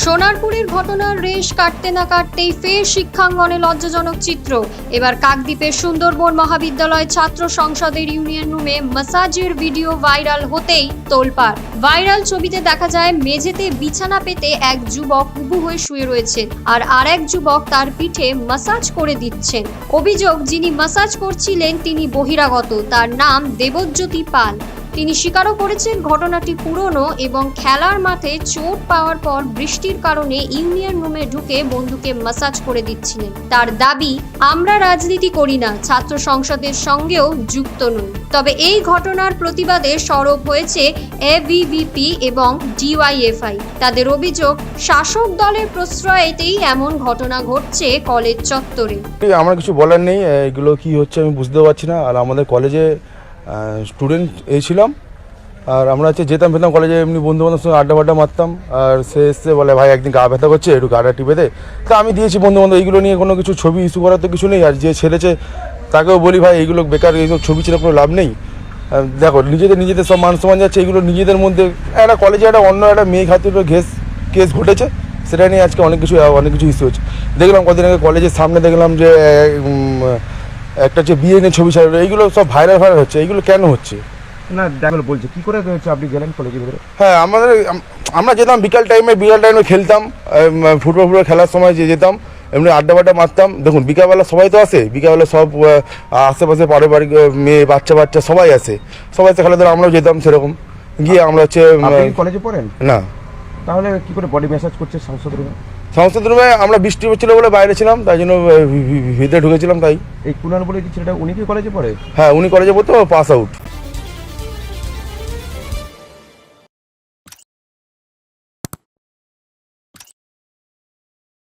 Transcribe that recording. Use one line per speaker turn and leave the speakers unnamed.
সোনারপুরের ঘটনার রেশ কাটতে না কাটতেই ফের শিক্ষাঙ্গনে লজ্জাজনক চিত্র। এবার কাকদ্বীপের সুন্দরবন মহাবিদ্যালয় ছাত্র সংসদের ইউনিয়ন রুমে মাসাজের ভিডিও ভাইরাল হতেই তোলপাড়। ভাইরাল ছবিতে দেখা যায়, মেঝেতে বিছানা পেতে এক যুবক উবু হয়ে শুয়ে রয়েছেন আর আরেক যুবক তার পিঠে মাসাজ করে দিচ্ছেন। অভিযোগ, যিনি মাসাজ করছিলেন, তিনি বহিরাগত। তার নাম দেবজ্যোতি পাল। তিনি স্বীকারও করেছেন ঘটনাটি পুরনো এবং খেলার মাঠে চোট পাওয়ার পর বৃষ্টির কারণে ইউনিয়ন রুমে ঢুকে বন্ধুকে মাসাজ করে দিচ্ছিলেন। তার দাবি, আমরা রাজনীতি করি না, ছাত্র সংসদের সঙ্গেও যুক্ত নই। তবে এই ঘটনার প্রতিবাদে সরব হয়েছে এবিভিপি এবং ডিওয়াইএফআই তাদের অভিযোগ, শাসক দলের প্রশ্রয়েতেই এমন ঘটনা ঘটছে কলেজ চত্বরে।
আমার কিছু বলার নেই, এগুলো কি হচ্ছে আমি বুঝতে পারছি না। আর আমাদের কলেজে স্টুডেন্ট এসেছিলাম আর আমরা হচ্ছে যেতাম ফেতাম কলেজে এমনি বন্ধু বান্ধব সঙ্গে আড্ডা বাড্ডা মারতাম, আর সে এসছে, বলে, ভাই, একদিন গা ব্যথা করছে, একটু গাটা টিপে দে। তা আমি দিয়েছি বন্ধু বান্ধব এইগুলো নিয়ে কোনো কিছু ছবি ইস্যু করার তো কিছু নেই, আর যে ছেলেছে, তাকেও বলি, ভাই, এইগুলো বেকার, এইসব ছবি ছেড়ে কোনো লাভ নেই। দেখো, নিজেদের নিজেদের সব মান সম্মান যাচ্ছে এগুলো নিজেদের মধ্যে, একটা কলেজে একটা অন্য একটা মেয়ে খাতির ঘেস, কেস ঘটেছে, সেটা নিয়ে আজকে অনেক কিছু অনেক কিছু ইস্যু হচ্ছে। দেখলাম কদিন আগে কলেজের সামনে দেখলাম যে একটা যে বিয়ে নিয়ে ছবি ছাড়লো এইগুলো সব ভাইরাল ভাইরাল হচ্ছে এইগুলো কেন হচ্ছে?
না দেখো বলছে কি করে হচ্ছে আপনি গেলেন কলেজে ভিতরে?
হ্যাঁ আমাদের আমরা যেতাম বিকাল টাইমে বিকাল টাইমে খেলতাম ফুটবল ফুটবল খেলার সময় যে যেতাম এমনি আড্ডা বাড্ডা মারতাম। দেখুন বিকালবেলা সবাই তো আসে বিকালবেলা সব আশেপাশে পাড়ে বাড়ি মেয়ে বাচ্চা বাচ্চা সবাই আসে। সবাই আসে খেলাধুলা আমরাও যেতাম সেরকম। গিয়ে আমরা হচ্ছে
কলেজে পড়েন?
না।
তাহলে কি করে বডি ম্যাসাজ করছে সংসদ রুমে?
সংসদ রুমে আমরা বৃষ্টি হচ্ছিল বলে বাইরে ছিলাম তাই জন্য ভিতরে ঢুকেছিলাম তাই।
এই কুনার বলে কি ছেলেটা উনি কি কলেজে পড়ে?
হ্যাঁ উনি কলেজে পড়তো পাস আউট